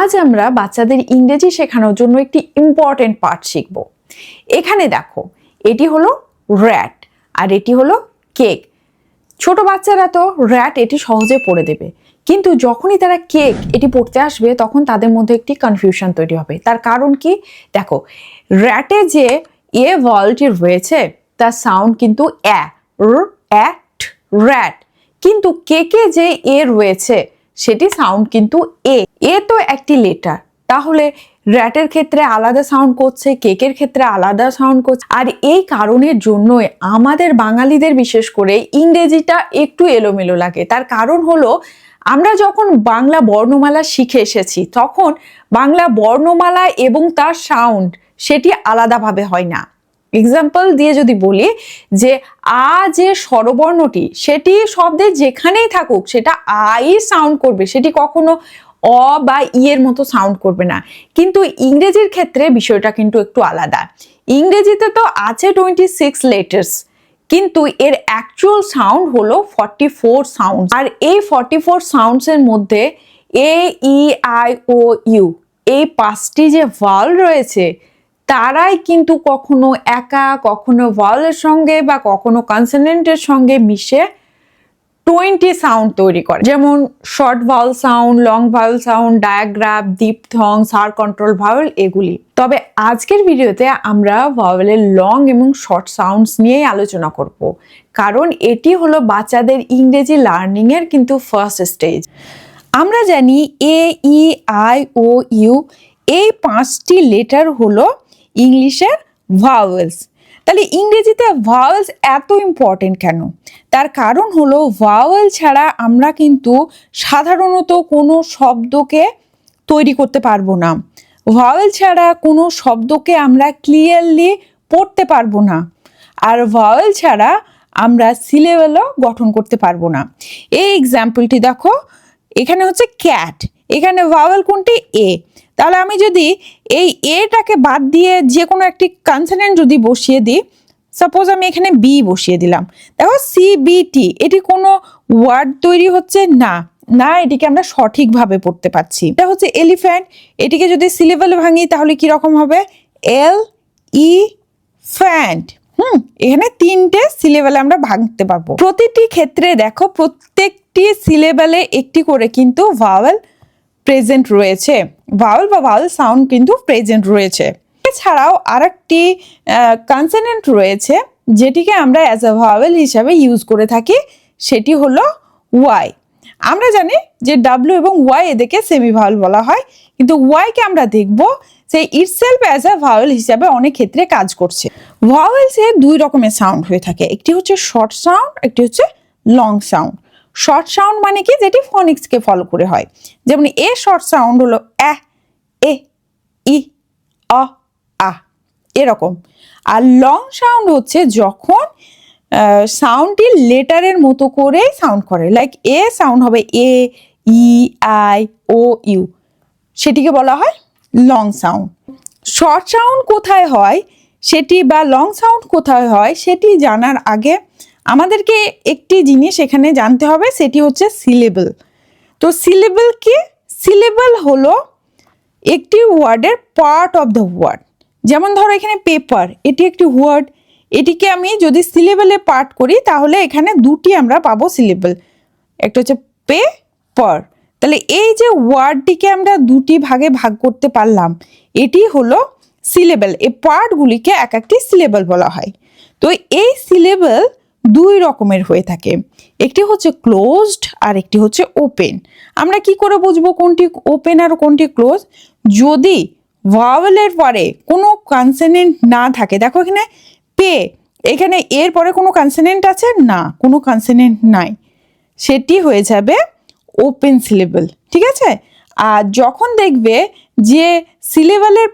আজ আমরা বাচ্চাদের ইংরেজি শেখানোর জন্য একটি ইম্পর্টেন্ট পার্ট শিখব। এখানে দেখো, এটি হলো র্যাট আর এটি হলো কেক ছোট বাচ্চারা তো র্যাট এটি সহজে পড়ে দেবে, কিন্তু যখনই তারা কেক এটি পড়তে আসবে, তখন তাদের মধ্যে একটি কনফিউশন তৈরি হবে। তার কারণ কি? দেখো র্যাটে যে এ ভলটি রয়েছে, তার সাউন্ড কিন্তু অ্যা অ্যাট র্যাট কিন্তু কেকে যে এ রয়েছে সেটি সাউন্ড কিন্তু এ এ তো একটি লেটার তাহলে র্যাটের ক্ষেত্রে আলাদা সাউন্ড করছে কেকের ক্ষেত্রে আলাদা সাউন্ড করছে। আর এই কারণের জন্যই আমাদের বাঙালিদের বিশেষ করে ইংরেজিটা একটু এলোমেলো লাগে। তার কারণ হলো, আমরা যখন বাংলা বর্ণমালা শিখে এসেছি, তখন বাংলা বর্ণমালা এবং তার সাউন্ড সেটি আলাদাভাবে হয় না। এক্সাম্পল দিয়ে যদি বলি যে আ যে স্বরবর্ণটি, সেটি শব্দে যেখানেই থাকুক, সেটা আই সাউন্ড করবে। সেটি কখনো অ বা ই এর মতো সাউন্ড করবে না। কিন্তু ইংরেজির ক্ষেত্রে বিষয়টা কিন্তু একটু আলাদা। ইংরেজিতে তো আছে টোয়েন্টি সিক্স লেটার্স কিন্তু এর অ্যাকচুয়াল সাউন্ড হলো ফর্টি ফোর সাউন্ড আর এই ফর্টি ফোর সাউন্ডসের মধ্যে এ ই আই ও ইউ এই পাঁচটি যে ভালো রয়েছে তারাই কিন্তু কখনো একা, কখনো ভাওয়ালের সঙ্গে বা কখনো কনসোনেন্টের সঙ্গে মিশে টোয়েন্টি সাউন্ড তৈরি করে। যেমন short vowel sound long vowel sound digraph diphthong R control vowel এগুলি। তবে আজকের ভিডিওতে আমরা ভাওয়ালের লং এবং শর্ট সাউন্ডস নিয়েই আলোচনা করব। কারণ এটি হলো বাচ্চাদের ইংরেজি লার্নিংয়ের কিন্তু ফার্স্ট স্টেজ আমরা জানি এ ই আই ও ইউ এই পাঁচটি লেটার হলো ইংলিশের ভাওয়েলস তাহলে ইংরেজিতে ভাওয়েলস এত ইম্পর্টেন্ট কেন? তার কারণ হলো ভাওয়েল ছাড়া আমরা কিন্তু সাধারণত কোনো শব্দকে তৈরি করতে পারব না। ভাওয়েল ছাড়া কোনো শব্দকে আমরা ক্লিয়ারলি পড়তে পারব না। আর ভাওয়েল ছাড়া আমরা সিলেবেলও গঠন করতে পারব না। এই এক্সাম্পলটি দেখো, এখানে হচ্ছে ক্যাট এখানে ভাওয়েল কোনটি? এ তাহলে আমি যদি এই এটাকে বাদ দিয়ে যে কোনো একটি কনসোনেন্ট যদি বসিয়ে দিই সাপোজ আমি এখানে বি বসিয়ে দিলাম, দেখো সি বি টি এটি কোনো ওয়ার্ড তৈরি হচ্ছে না না এটিকে আমরা সঠিকভাবে পড়তে পারছি। এটা হচ্ছে এলিফ্যান্ট এটিকে যদি সিলেবেলে ভাঙি তাহলে কি রকম হবে? এল ই ফ্যান্ট হুম, এখানে তিনটে সিলেবেলে আমরা ভাঙতে পারব। প্রতিটি ক্ষেত্রে দেখো প্রত্যেকটি সিলেবেলে একটি করে কিন্তু ভাওয়েল প্রেজেন্ট রয়েছে। ভাওয়েল বা ভাওয়েল সাউন্ড কিন্তু প্রেজেন্ট রয়েছে। এছাড়াও আরেকটি কনসোনেন্ট রয়েছে, যেটিকে আমরা অ্যাজ আ ভাওয়েল হিসাবে ইউজ করে থাকি, সেটি হলো ওয়াই আমরা জানি যে ডাব্লিউ এবং ওয়াই এদেরকে সেমি ভাওয়েল বলা হয়, কিন্তু ওয়াইকে আমরা দেখব যে ইটসেলফ অ্যাজ আ ভাওয়েল হিসাবে অনেক ক্ষেত্রে কাজ করছে। ভাওয়েলসে দুই রকমের সাউন্ড হয়ে থাকে, একটি হচ্ছে শর্ট সাউন্ড একটি হচ্ছে লং সাউন্ড শর্ট সাউন্ড মানে কি? যেটি ফনিক্সকে ফলো করে হয়। যেমন এ শর্ট সাউন্ড হলো অ্যা, এ, ই, অ, আ। এরকম। আর লং সাউন্ড হচ্ছে যখন সাউন্ডটি লেটারের মতো করে সাউন্ড করে। লাইক এ সাউন্ড হবে এ, ই, আই, ও, ইউ। সেটিকে বলা হয় লং সাউন্ড শর্ট সাউন্ড কোথায় হয়? সেটি বা লং সাউন্ড কোথায় হয়? সেটি জানার আগে আমাদেরকে একটি জিনিস এখানে জানতে হবে, সেটি হচ্ছে সিলেবল তো সিলেবল কি? সিলেবল হলো একটি ওয়ার্ডের পার্ট অফ দ্য ওয়ার্ড যেমন ধরো এখানে পেপার এটি একটি ওয়ার্ড এটিকে আমি যদি সিলেবেলে পার্ট করি, তাহলে এখানে দুটি আমরা পাবো সিলেবল একটা হচ্ছে পে পার তাহলে এই যে ওয়ার্ডটিকে আমরা দুটি ভাগে ভাগ করতে পারলাম, এটি হলো সিলেবেল এই পার্টগুলিকে এক একটি সিলেবল বলা হয়। তো এই সিলেবল দুই রকমের হয়ে থাকে। একটি হচ্ছে ক্লোজড আর একটি হচ্ছে ওপেন আমরা কি করে বুঝব কোনটি ওপেন আর কোনটি ক্লোজ যদি ভাওয়েলের পরে কোনো কনসেনেন্ট না থাকে, দেখো এখানে পে, এখানে এর পরে কোনো কনসেনেন্ট আছে? না, কোনো কনসেনেন্ট নাই। সেটি হয়ে যাবে ওপেন সিলেবল ঠিক আছে? আর যখন দেখবে যে সিলেবেলের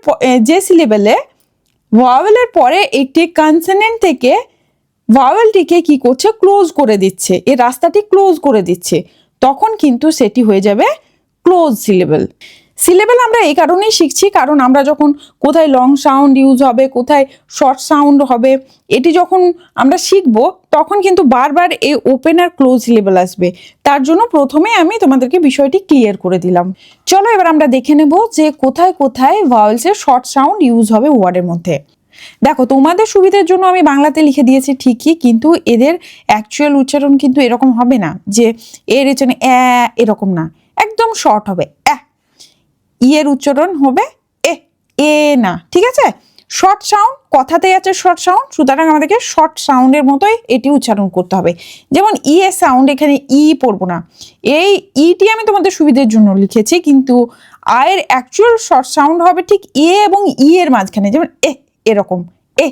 যে সিলেবেলে ভাওয়েলের পরে একটি কনসেনেন্ট থেকে ভাওয়েলটিকে কি করছে? ক্লোজ করে দিচ্ছে। এ রাস্তাটি ক্লোজ করে দিচ্ছে। তখন কিন্তু সেটি হয়ে যাবে ক্লোজ সিলেবেল সিলেবেল আমরা এই কারণেই শিখছি, কারণ আমরা যখন কোথায় লং সাউন্ড ইউজ হবে, কোথায় শর্ট সাউন্ড হবে, এটি যখন আমরা শিখব, তখন কিন্তু বারবার এই ওপেন আর ক্লোজ সিলেবেল আসবে। তার জন্য প্রথমে আমি তোমাদেরকে বিষয়টি ক্লিয়ার করে দিলাম। চলো এবার আমরা দেখে নেব যে কোথায় কোথায় ভাওয়েলসের শর্ট সাউন্ড ইউজ হবে ওয়ার্ডের মধ্যে। দেখো, তোমাদের সুবিধার জন্য আমি বাংলাতে লিখে দিয়েছি ঠিকই, কিন্তু এদের অ্যাকচুয়াল উচ্চারণ কিন্তু এরকম হবে না যে এর উচ্চারণ অ্যা এরকম না। একদম শর্ট হবে। অ্যা ইয়ের উচ্চারণ হবে এ এ না, ঠিক আছে? শর্ট সাউন্ড কথাতেই আছে শর্ট সাউন্ড সুতরাং আমাদেরকে শর্ট সাউন্ডের মতোই এটি উচ্চারণ করতে হবে। যেমন, ই এ সাউন্ড এখানে ই পড়ব না। এই ইটি আমি তোমাদের সুবিধার জন্য লিখেছি, কিন্তু আয়ের অ্যাকচুয়াল শর্ট সাউন্ড হবে ঠিক এ এবং ই এর মাঝখানে। যেমন, এ এরকম। এ,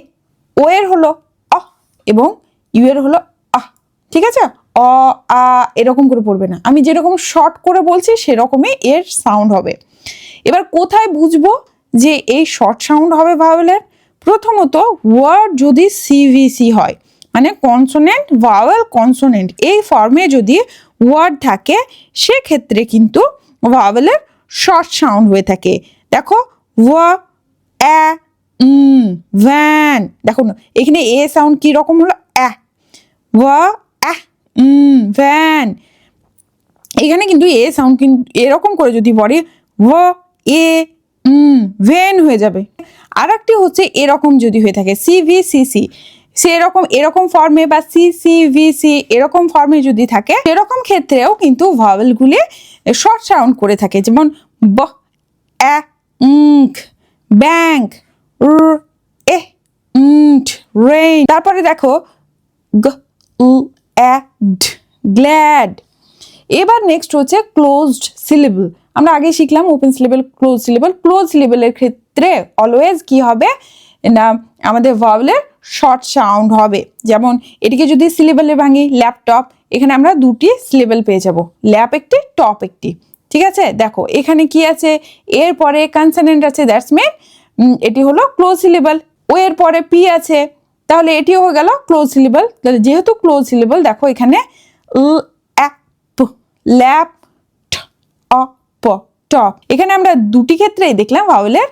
ও এর হলো অ এবং ইউ এর হলো আহ ঠিক আছে? অ, আ এরকম করে পড়বে না। আমি যেরকম শর্ট করে বলছি, সেরকমই এর সাউন্ড হবে। এবার কোথায় বুঝব যে এই শর্ট সাউন্ড হবে ভাওয়েলের প্রথমত ওয়ার্ড যদি সিভিসি হয় মানে কনসোনেন্ট ভাওয়েল কনসোনেন্ট এই ফর্মে যদি ওয়ার্ড থাকে, সেক্ষেত্রে কিন্তু ভাওয়েলের শর্ট সাউন্ড হয়ে থাকে। দেখো ওয়া অ্যা উম ভ্যান দেখো না, এখানে এ সাউন্ড কি রকম হলো? অ্যা ওয়া অ্যাহ ভ্যান এখানে কিন্তু এ সাউন্ড কিন্তু এরকম করে যদি পড়ে ও এ, উম ভেন হয়ে যাবে। আর একটি হচ্ছে এরকম যদি হয়ে থাকে সি ভি সি সি সেরকম, এরকম ফর্মে বা সি সি ভি সি এরকম ফর্মে যদি থাকে, সেরকম ক্ষেত্রেও কিন্তু ভাওয়েলগুলি শর্ট সাউন্ড করে থাকে। যেমন ব অ্যা ব্যাংক এ রেইন তারপরে দেখো গ উ অ্যা ড গ্ল্যাড এবার নেক্সট হচ্ছে ক্লোজড সিলেবল আমরা আগে শিখলাম open syllable close syllable close সিলেবলের ক্ষেত্রে অলওয়েজ কি হবে? না, আমাদের ভাওয়েলের শর্ট সাউন্ড হবে। যেমন, এটিকে যদি সিলেবলে ভাঙি ল্যাপটপ এখানে আমরা দুটি সিলেবল পেয়ে যাব। ল্যাপ একটি টপ একটি। ঠিক আছে? দেখো, এখানে কি আছে? এর পরে কনসোনেন্ট আছে দ্যাটস মিন এটি হলো ক্লোজ সিলেবল ও এর পরে পি আছে তাহলে এটিও হয়ে গেল ক্লোজ সিলেবল তাহলে যেহেতু ক্লোজ সিলেবল দেখো এখানে ল্যাপ ঠ, অ প টপ এখানে আমরা দুটি ক্ষেত্রেই দেখলাম ভাওয়েলের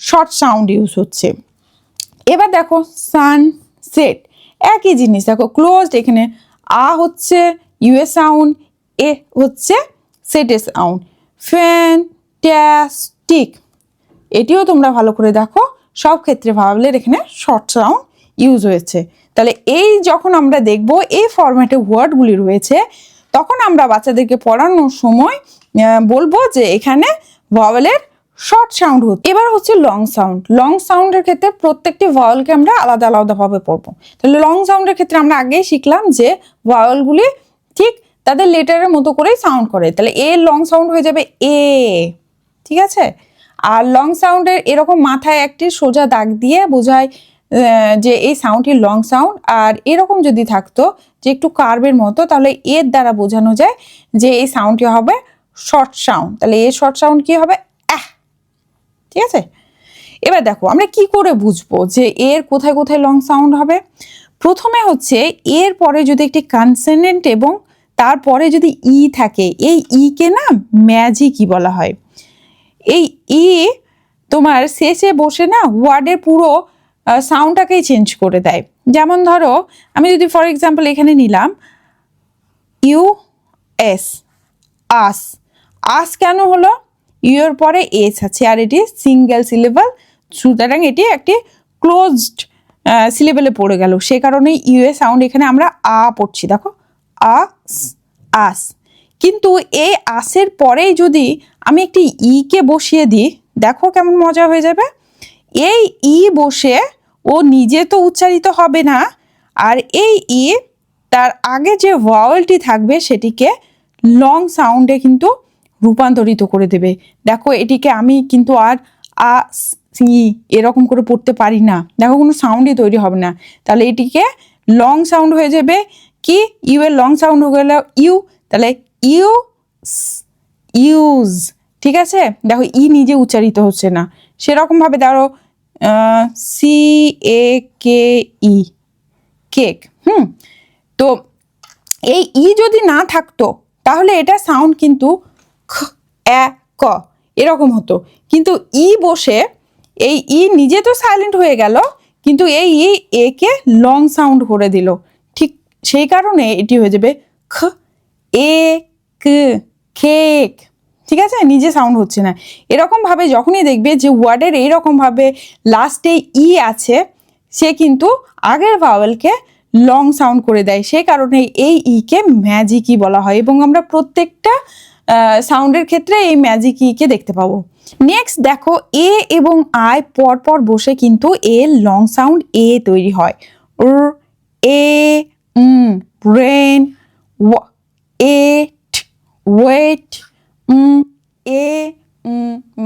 শর্ট সাউন্ড ইউজ হচ্ছে। এবার দেখো সান সেট একই জিনিস দেখো ক্লোজড এখানে আ হচ্ছে ইউএ সাউন্ড এ হচ্ছে সেটে সাউন্ড ফ্যান্টাস্টিক এটিও তোমরা ভালো করে দেখো। সব ক্ষেত্রে ভাবলের এখানে শর্ট সাউন্ড ইউজ হয়েছে। তাহলে এই যখন আমরা দেখব, এই ফরম্যাটে ওয়ার্ডগুলি রয়েছে, তখন আমরা বাচ্চাদেরকে পড়ানোর সময় বলব যে এখানে ভাওয়েলের শর্ট সাউন্ড হচ্ছে। এবার হচ্ছে লং সাউন্ড লং সাউন্ডের ক্ষেত্রে প্রত্যেকটি ভাওয়েলকে আমরা আলাদা আলাদাভাবে পড়ব। তাহলে লং সাউন্ডের ক্ষেত্রে আমরা আগেই শিখলাম যে ভাওয়েলগুলি ঠিক তাদের লেটারের মতো করেই সাউন্ড করে। তাহলে এ লং সাউন্ড হয়ে যাবে এ। ঠিক আছে? আর লং সাউন্ডের এরকম মাথায় একটি সোজা দাগ দিয়ে বোঝায় যে এই সাউন্ডটি লং সাউন্ড আর এরকম যদি থাকতো, যে একটু কার্ভের মতো, তাহলে এর দ্বারা বোঝানো যায় যে এই সাউন্ডটি হবে শর্ট সাউন্ড তাহলে এর শর্ট সাউন্ড কি হবে? অ্যাহ। ঠিক আছে? এবার দেখো, আমরা কি করে বুঝব যে এর কোথায় কোথায় লং সাউন্ড হবে? প্রথমে হচ্ছে, এর পরে যদি একটি কনসেনেন্ট এবং তারপরে যদি ই থাকে, এই ইকে কে না ম্যাজিকই বলা হয়। এই ই তোমার শেষে বসে না ওয়ার্ডের পুরো সাউন্ডটাকেই চেঞ্জ করে দেয়। যেমন ধরো, আমি যদি ফর এক্সাম্পল এখানে নিলাম, ইউ এস, আস। আস কেন হলো? ইউর পরে এস আছে, আর এটি সিঙ্গেল সিলেবল, সুতরাং এটি একটি ক্লোজড সিলেবেলে পড়ে গেল। সে কারণে ইউএ সাউন্ড এখানে আমরা আ পড়ছি, দেখো। আস আস। কিন্তু এই আসের পরেই যদি আমি একটি ই কে বসিয়ে দিই, দেখো কেমন মজা হয়ে যাবে। এই ই বসে ও নিজে তো উচ্চারিত হবে না, আর এই ই তার আগে যে ভাওয়েলটি থাকবে সেটিকে লং সাউন্ডে কিন্তু রূপান্তরিত করে দেবে। দেখো এটিকে আমি কিন্তু আর আ, সি এরকম করে পড়তে পারি না। দেখো কোনো সাউন্ডই তৈরি হবে না। তাহলে এটিকে লং সাউন্ড হয়ে যাবে। কি? ইউ এর লং সাউন্ড হয়ে গেল ইউ তাহলে ইউ ইউজ, ঠিক আছে? দেখো, ই নিজে উচ্চারিত হচ্ছে না। সেরকমভাবে ধরো সি এ কে ই কেক, হুম? তো এই ই যদি না থাকতো, তাহলে এটা সাউন্ড কিন্তু খ, এ, ক, এরকম হতো। কিন্তু ই বসে, এই ই নিজে তো সাইলেন্ট হয়ে গেল, কিন্তু এই ই, একে লং সাউন্ড করে দিল। ঠিক সেই কারণে এটি হয়ে যাবে খ, এ কেক ঠিক আছে? নিজে সাউন্ড হচ্ছে না। এরকম ভাবে যখনই দেখবে যে ওয়ার্ডের এইরকম ভাবে লাস্টে ই আছে, সে কিন্তু আগের ভাওয়েলকে লং সাউন্ড করে দেয়। সেই কারণে এই ইকে ম্যাজিক ই বলা হয় এবং আমরা প্রত্যেকটা সাউন্ডের ক্ষেত্রে এই ম্যাজিক ইকে দেখতে পাবো। নেক্সট দেখো, এ এবং আই পর পর বসে কিন্তু এ লং সাউন্ড এ তৈরি হয়। A brain eight wait A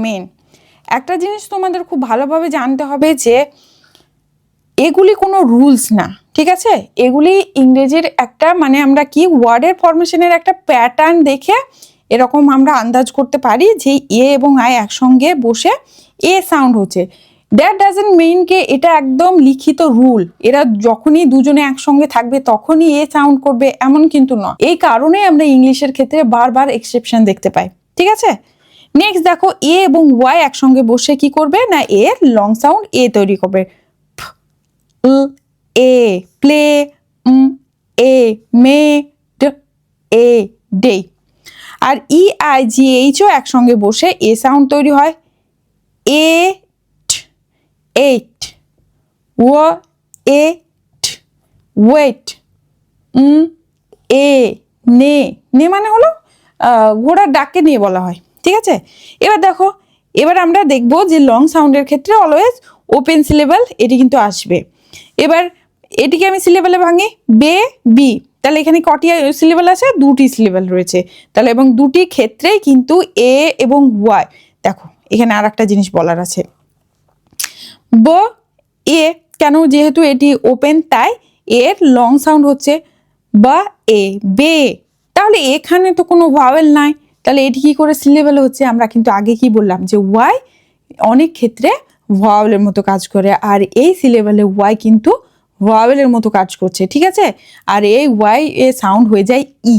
main. একটা জিনিস তোমাদের খুব ভালোভাবে জানতে হবে যে এগুলি কোনো রুলস না, ঠিক আছে? এগুলি ইংরেজির একটা মানে আমরা কি ওয়ার্ডের ফরমেশনের একটা প্যাটার্ন দেখে এরকম আমরা আন্দাজ করতে পারি যে এ এবং আই একসঙ্গে বসে এ সাউন্ড হচ্ছে। দ্যাট ডাজেন্ট মেইন কে এটা একদম লিখিত রুল এরা যখনই দুজনে একসঙ্গে থাকবে, তখনই এ সাউন্ড করবে, এমন কিন্তু নয়। এই কারণে আমরা ইংলিশের ক্ষেত্রে বারবার এক্সেপশন দেখতে পাই। ঠিক আছে? নেক্সট দেখো, এ এবং ওয়াই একসঙ্গে বসে কি করবে? না, এ লং সাউন্ড এ তৈরি করবে। A play A may made a আর ই আই জি এইচও একসঙ্গে বসে এ সাউন্ড তৈরি হয়। এ এইট ও এট ওয়েট উম এ নে নে মানে হলো ঘোড়ার ডাককে নিয়ে বলা হয়, ঠিক আছে? এবার দেখো, এবার আমরা দেখব যে লং সাউন্ডের ক্ষেত্রে অলওয়েজ ওপেন সিলেবাল এটি কিন্তু আসবে। এবার এটিকে আমি সিলেবালে ভাঙি, বে, বি, তাহলে এখানে কটি সিলেবাল আছে? দুটি সিলেবাল রয়েছে। তাহলে এবং দুটি ক্ষেত্রেই কিন্তু এ এবং ওয়াই, দেখো, এখানে আর একটা জিনিস বলার আছে। ব, এ, কেন যেহেতু এটি ওপেন তাই এর লং সাউন্ড হচ্ছে বা এ, বে। তাহলে এখানে তো কোনো ভাওয়েল নাই। তাহলে এটি কি করে সিলেবেল হচ্ছে? আমরা কিন্তু আগে কি বললাম যে ওয়াই অনেক ক্ষেত্রে ভাওয়েলের মতো কাজ করে, আর এই সিলেবেলে ওয়াই কিন্তু ভাওয়েলের মতো কাজ করছে, ঠিক আছে? আর এই ওয়াই এ সাউন্ড হয়ে যায় ই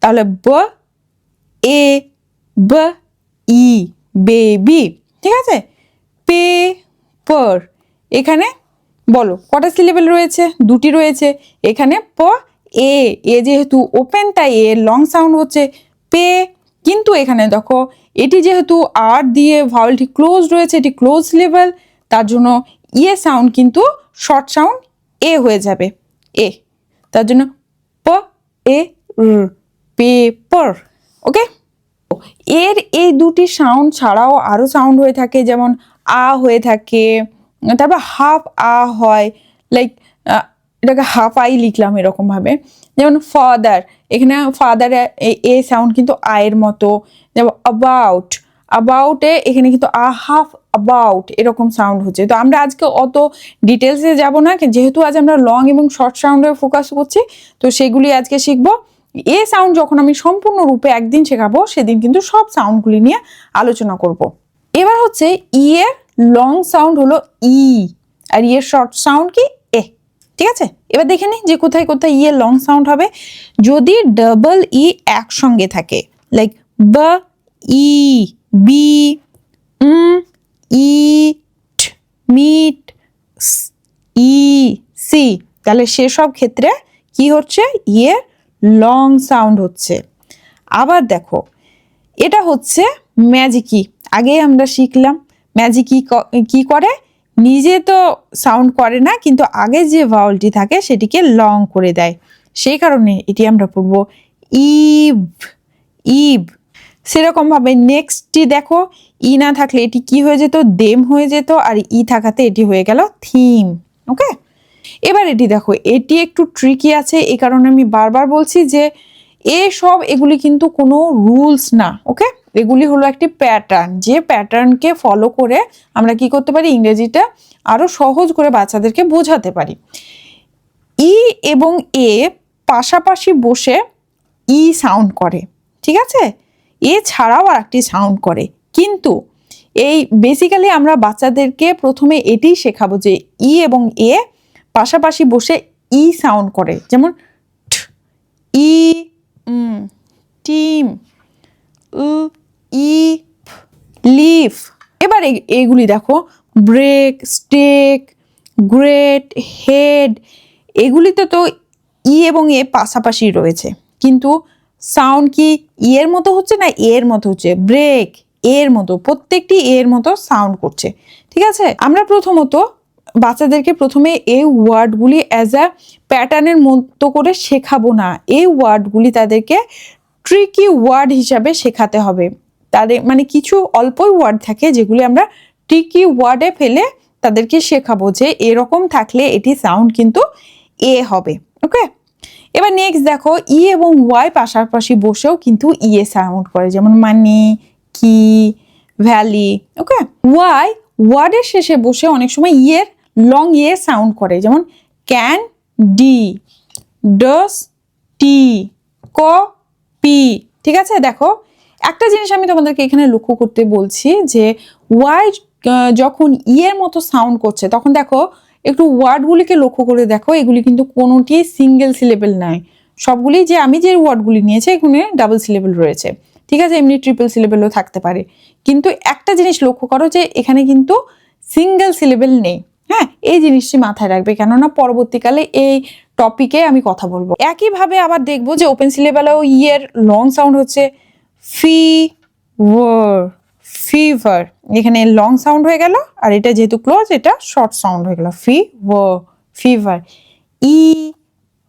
তাহলে ব, এ, ব, ই, বেবি, ঠিক আছে? পে পর, এখানে বলো, কটা সিলেবেল রয়েছে? দুটি রয়েছে। এখানে প, এ এ যেহেতু ওপেন তাই এ লং সাউন্ড হচ্ছে। পে, কিন্তু এখানে দেখো, এটি যেহেতু আর দিয়ে ভাওয়েলটি ক্লোজ রয়েছে, এটি ক্লোজ লেভেল তার জন্য ইয়ে সাউন্ড কিন্তু শর্ট সাউন্ড এ হয়ে যাবে। এ, তার জন্য প, এ পেপার ওকে এর এই দুটি সাউন্ড ছাড়াও আরও সাউন্ড হয়ে থাকে, যেমন আ হয়ে থাকে, তারপর হাফ আ হয় লাইক এটাকে হাফ আই লিখলাম এরকম ভাবে যেমন ফাদার এখানে ফাদার এ সাউন্ড কিন্তু আয়ের মতো। যেমন অ্যাবাউট অ্যাবাউটে এখানে কিন্তু আ হাফ অ্যাবাউট এরকম সাউন্ড হচ্ছে। তো আমরা আজকে অত ডিটেলসে যাব না, যেহেতু আজ আমরা লং এবং শর্ট সাউন্ডে ফোকাস করছি, তো সেগুলি আজকে শিখব। এ সাউন্ড যখন আমি সম্পূর্ণরূপে একদিন শেখাবো, সেদিন কিন্তু সব সাউন্ডগুলি নিয়ে আলোচনা করব। এবার হচ্ছে ই এর লং সাউন্ড হলো ই আর ই এর শর্ট সাউন্ড কি এ ঠিক আছে? এবার দেখে নিই যে কোথায় কোথায় ই এর লং সাউন্ড হবে। যদি ডাবল ই একসঙ্গে থাকে like B E be eat meet E see তাহলে সেসব ক্ষেত্রে কি হচ্ছে? ইয়ের লং সাউন্ড হচ্ছে। আবার দেখো, এটা হচ্ছে ম্যাজিকি আগেই আমরা শিখলাম ম্যাজিকি কি কি করে? নিজে তো সাউন্ড করে না, কিন্তু আগে যে ভাওয়ালটি থাকে সেটিকে লং করে দেয়। সেই কারণে এটি আমরা পড়ব ইভ ইভ সেরকমভাবে নেক্সটটি দেখো ই না থাকলে এটি কি হয়ে যেত? দেম হয়ে যেত, আর ই থাকাতে এটি হয়ে গেল থিম ওকে এবার এটি দেখো, এটি একটু ট্রিকি আছে এই কারণে আমি বারবার বলছি যে এসব এগুলি কিন্তু কোনো রুলস না ওকে এগুলি হলো একটি প্যাটার্ন যে প্যাটার্নকে ফলো করে আমরা কি করতে পারি? ইংরেজিটা আরও সহজ করে বাচ্চাদেরকে বোঝাতে পারি। ই এবং এ পাশাপাশি বসে ই সাউন্ড করে, ঠিক আছে? এছাড়াও আর একটি সাউন্ড করে। কিন্তু এই বেসিক্যালি আমরা বাচ্চাদেরকে প্রথমে এটি শেখাবো যে ই এবং এ পাশাপাশি বসে ই সাউন্ড করে। যেমন ই টিম উ ই লিফ। এবার এগুলি দেখো, ব্রেক, স্টেক, গ্রেট, হেড। এগুলিতে তো ই এবং এ পাশাপাশি রয়েছে। কিন্তু সাউন্ড কি ই এর মতো হচ্ছে না এর মতো হচ্ছে? ব্রেক, এর মতো, প্রত্যেকটি এর মতো সাউন্ড করছে। ঠিক আছে? আমরা প্রথমত বাচ্চাদেরকে প্রথমে এই ওয়ার্ডগুলি অ্যাজ আ প্যাটার্নের মতো করে শেখাবো না। এই ওয়ার্ডগুলি তাদেরকে ট্রিকি ওয়ার্ড হিসাবে শেখাতে হবে। তাদের মানে কিছু অল্পই ওয়ার্ড থাকে যেগুলি আমরা ট্রিকি ওয়ার্ডে ফেলে তাদেরকে শেখাবো যে এরকম থাকলে এটি সাউন্ড কিন্তু এ হবে ওকে এবার নেক্সট দেখো ই এবং ওয়াই পাশাপাশি বসেও কিন্তু ই এ সাউন্ড করে, যেমন মানি কি ভ্যালি ওকে ওয়াই ওয়ার্ডের শেষে বসে অনেক সময় ইয়ের লং ইয়ে সাউন্ড করে, যেমন ক্যান ডি ডস টি ক পি ঠিক আছে? দেখো একটা জিনিস আমি তোমাদেরকে এখানে লক্ষ্য করতে বলছি যে ওয়াই যখন ইয়ের মতো সাউন্ড করছে, তখন দেখো একটু ওয়ার্ডগুলিকে লক্ষ্য করে দেখো, এগুলি কিন্তু কোনোটি সিঙ্গেল সিলেবেল নয় সবগুলি যে আমি যে ওয়ার্ডগুলি নিয়েছি, এখানে ডাবল সিলেবেল রয়েছে। ঠিক আছে? এমনি ট্রিপল সিলেবেলও থাকতে পারে। কিন্তু একটা জিনিস লক্ষ্য করো যে এখানে কিন্তু সিঙ্গেল সিলেবেল নেই। হ্যাঁ? এই জিনিসটি মাথায় রাখবে, কেননা পরবর্তীকালে এই টপিকে আমি কথা বলব। একইভাবে আবার দেখব যে ওপেন সিলেবেলেও ইয়ের লং সাউন্ড হচ্ছে। ফি ওয়ার ফিভার এখানে লং সাউন্ড হয়ে গেল, আর এটা যেহেতু ক্লোজ এটা শর্ট সাউন্ড হয়ে গেল। Fever fever E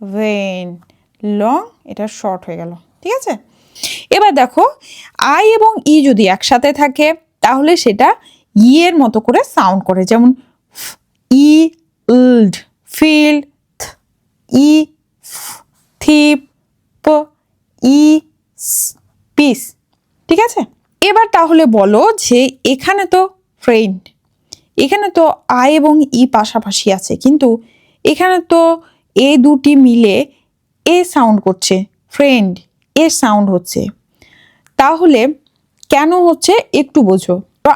when long এটা শর্ট হয়ে গেল। ঠিক আছে? এবার দেখো আই এবং ই যদি একসাথে থাকে, তাহলে সেটা ইয়ের মতো করে সাউন্ড করে। যেমন E yield field E thief E piece ঠিক আছে? এবার তাহলে বলো যে এখানে তো ফ্রেন্ড এখানে তো আই এবং ই পাশাপাশি আছে, কিন্তু এখানে তো এ দুটি মিলে এ সাউন্ড করছে ফ্রেন্ড এ সাউন্ড হচ্ছে। তাহলে কেন হচ্ছে একটু বোঝো।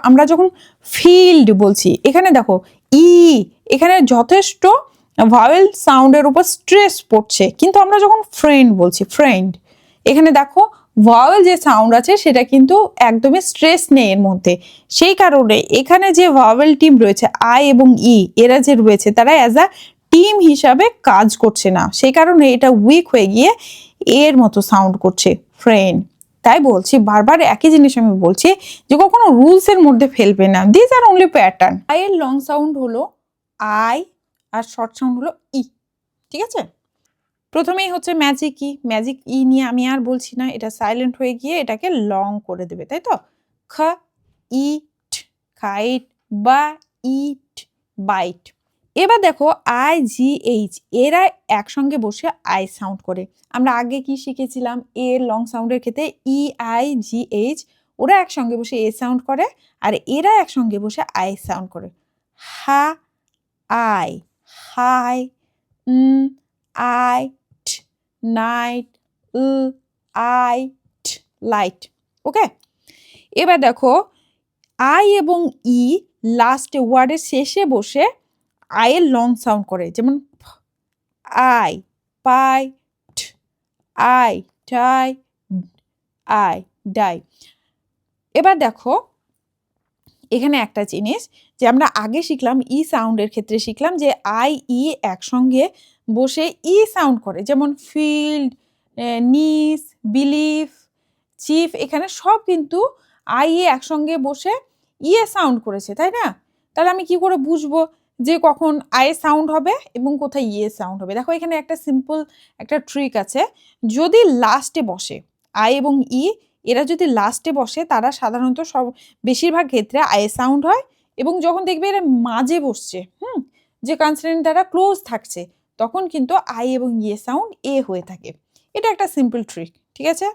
আমরা যখন ফিল্ড বলছি, এখানে দেখো ই এখানে যথেষ্ট ভাওয়েল সাউন্ডের উপর স্ট্রেস পড়ছে, কিন্তু আমরা যখন ফ্রেন্ড বলছি ফ্রেন্ড এখানে দেখো ভাওয়েল যে সাউন্ড আছে, সেটা কিন্তু একদমই স্ট্রেস নেই এর মধ্যে। সেই কারণে এখানে যে ভাওয়েল টিম রয়েছে আই এবং ই এরা যে রয়েছে, তারা অ্যাজ আ টিম হিসাবে কাজ করছে না। সেই কারণে এটা উইক হয়ে গিয়ে এর মতো সাউন্ড করছে ফ্রেন্ড তাই বলছি, বারবার একই জিনিস আমি বলছি যে কখনো রুলস এর মধ্যে ফেলবে না। This are only pattern I এর লং সাউন্ড হলো আই আর শর্ট সাউন্ড হলো ই ঠিক আছে? প্রথমেই হচ্ছে ম্যাজিক ই ম্যাজিক ই নিয়ে আমি আর বলছি না, এটা সাইলেন্ট হয়ে গিয়ে এটাকে লং করে দেবে, তাই তো? খ ইট খাইট, বা ইট বাইট এবার দেখো আই জি এইচ এরা একসঙ্গে বসে আই সাউন্ড করে। আমরা আগে কি শিখেছিলাম? এ লং সাউন্ডের ক্ষেত্রে ই আই জি এইচ ওরা একসঙ্গে বসে এ সাউন্ড করে, আর এরা একসঙ্গে বসে আই সাউন্ড করে। H I high um I night I light. Okay? এবার দেখো, আই এবং ই লাস্ট ওয়ার্ডের শেষে বসে আয়ের লং সাউন্ড করে, যেমন I, pie I, tie, I, die. এবার দেখো, এখানে একটা জিনিস যে আমরা আগে শিখলাম ই সাউন্ডের ক্ষেত্রে শিখলাম যে আই, ই একসঙ্গে বসে ই সাউন্ড করে, যেমন ফিল্ড নিস বিলিফ চিফ এখানে সব কিন্তু আই এ একসঙ্গে বসে ইয়ে সাউন্ড করেছে, তাই না? তাহলে আমি কি করে বুঝব যে কখন আয়ে সাউন্ড হবে এবং কোথায় ইয়ে সাউন্ড হবে? দেখো এখানে একটা সিম্পল একটা ট্রিক আছে, যদি লাস্টে বসে আই এবং ই এরা যদি লাস্টে বসে, তারা সাধারণত সব, বেশিরভাগ ক্ষেত্রে আয়ে সাউন্ড হয় এবং যখন দেখবে এরা মাঝে বসছে, হুম? যে কনসনেন্ট দ্বারা ক্লোজ থাকছে তখন কিন্তু আই এবং ইয়ে সাউন্ড এ হয়ে থাকে। এটা একটা সিম্পল ট্রিক ঠিক আছে?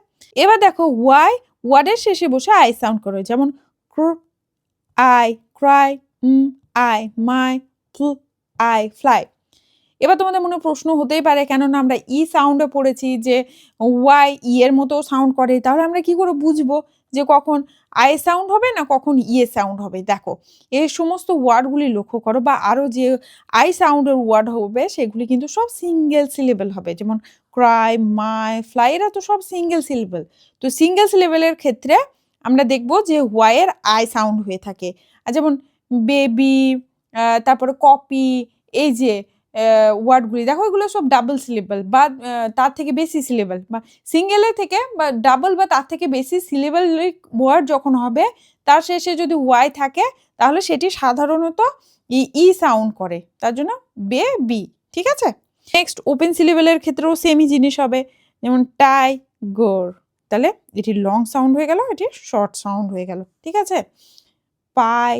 এবার দেখো ওয়াই ওয়ার্ডের শেষে বসে আই সাউন্ড করে যেমন crew, I, cry I, my flu I, fly. এবার তোমাদের মনে প্রশ্ন হতেই পারে, কেননা আমরা ই সাউন্ডে পড়েছি যে ওয়াই ই এর মতো সাউন্ড করে, তাহলে আমরা কি করে বুঝব? যে কখন আই সাউন্ড হবে না কখন ইয়ে সাউন্ড হবে? দেখো এই সমস্ত ওয়ার্ডগুলি লক্ষ্য করো বা আরও যে আই সাউন্ডের ওয়ার্ড হবে সেগুলি কিন্তু সব সিঙ্গেল সিলেবেল হবে। যেমন ক্রাই মাই ফ্লাই এরা তো সব সিঙ্গেল সিলেবেল তো সিঙ্গেল সিলেবেলের ক্ষেত্রে আমরা দেখব যে ওয়াইয়ের আই সাউন্ড হয়ে থাকে। আর যেমন বেবি তারপরে কপি এই যে ওয়ার্ডগুলি দেখো, এগুলো সব ডাবল সিলেবল বা তার থেকে বেশি সিলেবল বা সিঙ্গেলের থেকে বা ডাবল বা তার থেকে বেশি সিলেবল ওয়ার্ড যখন হবে, তার শেষে যদি ওয়াই থাকে, তাহলে সেটি সাধারণত ই সাউন্ড করে। তার জন্য বে বি ঠিক আছে? নেক্সট ওপেন সিলেবেলের ক্ষেত্রেও সেমই জিনিস হবে। যেমন টাই, গোর। তাহলে এটি লং সাউন্ড হয়ে গেল, এটি শর্ট সাউন্ড হয়ে গেল, ঠিক আছে? পাই,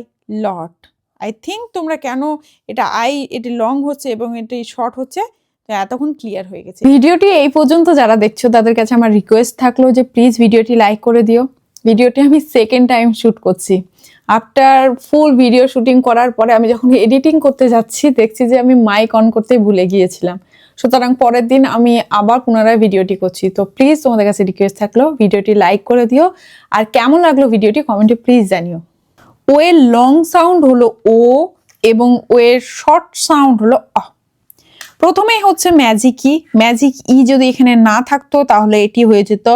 লট। আই থিঙ্ক তোমরা কেন এটা আই এটি লং হচ্ছে এবং এটি শর্ট হচ্ছে এতক্ষণ ক্লিয়ার হয়ে গেছে। ভিডিওটি এই পর্যন্ত যারা দেখছ, তাদের কাছে আমার রিকোয়েস্ট থাকল যে প্লিজ ভিডিওটি লাইক করে দিও। ভিডিওটি আমি সেকেন্ড টাইম শ্যুট করছি। আফটার ফুল ভিডিও শুটিং করার পরে আমি যখন এডিটিং করতে যাচ্ছি, দেখছি যে আমি মাইক অন করতে ভুলে গিয়েছিলাম। সুতরাং পরের দিন আমি আবার পুনরায় ভিডিওটি করছি। তো প্লিজ তোমাদের কাছে রিকোয়েস্ট থাকল, ভিডিওটি লাইক করে দিও। আর কেমন লাগল ভিডিওটি কমেন্টে প্লিজ জানিও। ও এর লং সাউন্ড হলো ও এবং ও এর শর্ট সাউন্ড হলো অ প্রথমেই হচ্ছে ম্যাজিক ই। ম্যাজিক ই যদি এখানে না থাকতো, তাহলে এটি হয়ে যেত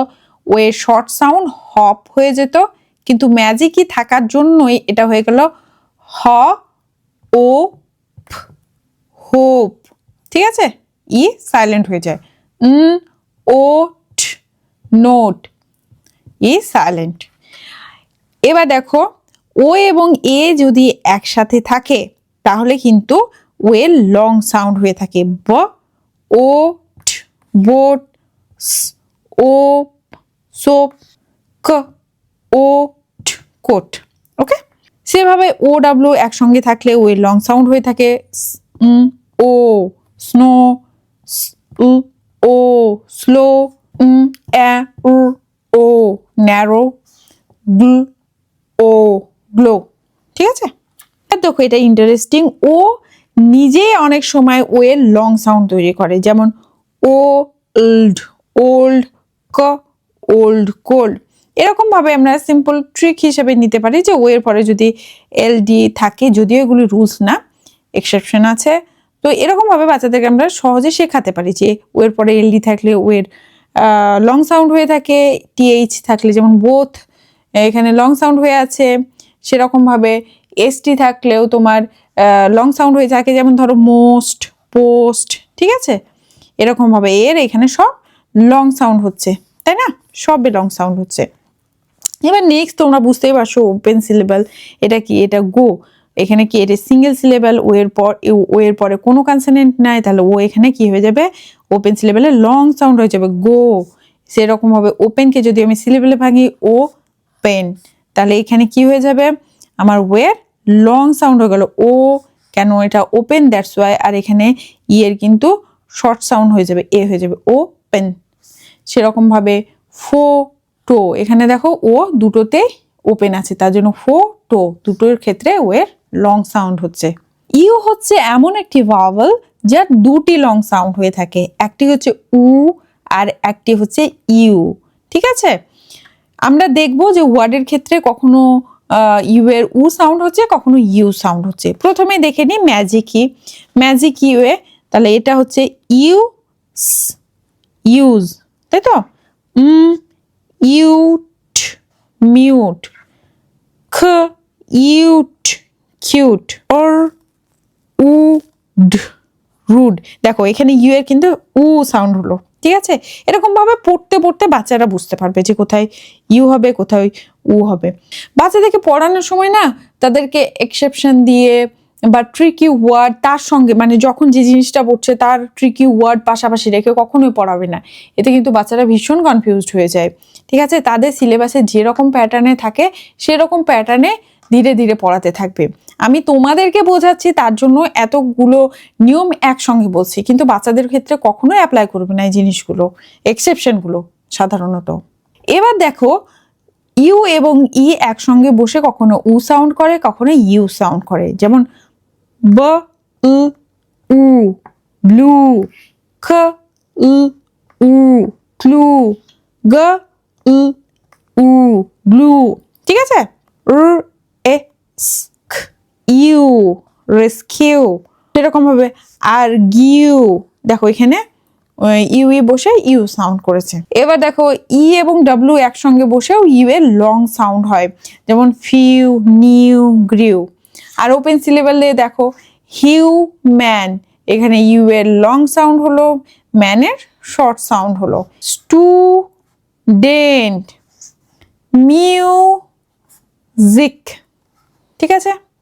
ও এর শর্ট সাউন্ড হপ হয়ে যেত। কিন্তু ম্যাজিক ই থাকার জন্যই এটা হয়ে গেল হ, ও হোপ। ঠিক আছে? ই সাইলেন্ট হয়ে যায়। উম, ও নোট। ই সাইলেন্ট এবার দেখো ও এবং এ যদি একসাথে থাকে, তাহলে কিন্তু ও এর লং সাউন্ড হয়ে থাকে। ব, ও বোট ও, সোপ, ক, ও কোট। ওকে? সেভাবে ও, ডাব্লিউ একসঙ্গে থাকলে ও এর লং সাউন্ড হয়ে থাকে। O, snow O, slow O, narrow O. Glow ঠিক আছে? দেখো এটা ইন্টারেস্টিং ও নিজেই অনেক সময় ও এর লং সাউন্ড তৈরি করে, যেমন O old old C old cold এরকম ভাবে আমরা সিম্পল ট্রিক হিসেবে নিতে পারি যে ওয়ের পরে যদি এল ডি থাকে, যদিও এগুলি রুলস না এক্সেপশন আছে। তো এরকম ভাবে বাচ্চাদেরকে আমরা সহজে শেখাতে পারি যে ওয়ের পরে এল ডি থাকলে ওয়ের লং সাউন্ড হয়ে থাকে টিএইচ থাকলে যেমন বোথ এখানে লং সাউন্ড হয়ে আছে। সেরকমভাবে এসটি থাকলেও তোমার লং সাউন্ড হয়ে থাকে, যেমন ধরো মোস্ট পোস্ট ঠিক আছে? এরকমভাবে এর এখানে সব লং সাউন্ড হচ্ছে, তাই না? সবে লং সাউন্ড হচ্ছে। এবার নেক্সট তোমরা বুঝতেই পারছ ওপেন সিলেবাল এটা কি? এটা গো এখানে কি? এটা সিঙ্গেল সিলেবাল ও এর পর, ও এর পরে কোনো কনসোনেন্ট নাই, তাহলে ও এখানে কি হয়ে যাবে? ওপেন সিলেবালে লং সাউন্ড হয়ে যাবে গো সেরকমভাবে ওপেনকে যদি আমি সিলেবালে ভাঙি ও পেন তাহলে এখানে কি হয়ে যাবে? আমার ওয়ের লং সাউন্ড হয়ে গেল। ও কেন এটা ওপেন দ্যাটস ওয়াই আর এখানে ইয়ের কিন্তু শর্ট সাউন্ড হয়ে যাবে। এ হয়ে যাবে ও পেন সেরকমভাবে ফো টো এখানে দেখো ও দুটোতে ওপেন আছে। তার জন্য ফো টো দুটোর ক্ষেত্রে ওয়ের লং সাউন্ড হচ্ছে। ইউ হচ্ছে এমন একটি ভাওয়াল যার দুটি লং সাউন্ড হয়ে থাকে। একটি হচ্ছে উ আর একটি হচ্ছে ইউ ঠিক আছে? আমরা দেখব যে ওয়ার্ডের ক্ষেত্রে কখনো ইউ এর উ সাউন্ড হচ্ছে, কখনো ইউ সাউন্ড হচ্ছে। প্রথমে দেখে নিই magic E. Magic U E, তাহলে এটা হচ্ছে ইউ ইউজ, তাই তো? Ute, mute, C, ute, cute or ude, rude. দেখো, এখানে ইউ এর কিন্তু উ সাউন্ড হলো। ঠিক আছে? এরকম ভাবে পড়তে পড়তে বাচ্চারা বুঝতে পারবে যে কোথায় ইউ হবে, কোথায় উ হবে। বাচ্চাদেরকে পড়ানোর সময় না তাদেরকে এক্সেপশন দিয়ে বা ট্রিকি ওয়ার্ড তার সঙ্গে মানে যখন যে জিনিসটা পড়ছে তার ট্রিকি ওয়ার্ড পাশাপাশি রেখে কখনোই পড়াবে না। এতে কিন্তু বাচ্চারা ভীষণ কনফিউজড হয়ে যায়। ঠিক আছে? তাদের সিলেবাসে যেরকম প্যাটার্নে থাকে, সেরকম প্যাটার্নে ধীরে ধীরে পড়াতে থাকবে। আমি তোমাদেরকে বোঝাচ্ছি, তার জন্য এতগুলো নিয়ম একসঙ্গে বলছি। কিন্তু বাচ্চাদের ক্ষেত্রে কখনোই অ্যাপ্লাই করবে না এই জিনিসগুলো এক্সেপশনগুলো সাধারণত। এবার দেখো, ইউ এবং ই একসঙ্গে বসে কখনো উ সাউন্ড করে, কখনো ইউ সাউন্ড করে। যেমন ব, উ ব্লু, খ, উ ক্লু, গ, উ ব্লু। ঠিক আছে? ইউ রেস্কিউ সেরকম ভাবে আর গিউ দেখো এখানে ইউ ই বসে ইউ সাউন্ড করেছে। এবার দেখো ই এবং ডাব্লিউ একসঙ্গে বসেও ইউ এর লং সাউন্ড হয়, যেমন ফিউ নিউ গ্রিউ আর ওপেন সিলেবালে দেখো হিউ ম্যান এখানে ইউ এর লং সাউন্ড হলো ম্যানের শর্ট সাউন্ড হলো। স্টুডেন্ট মিউজিক ঠিক আছে?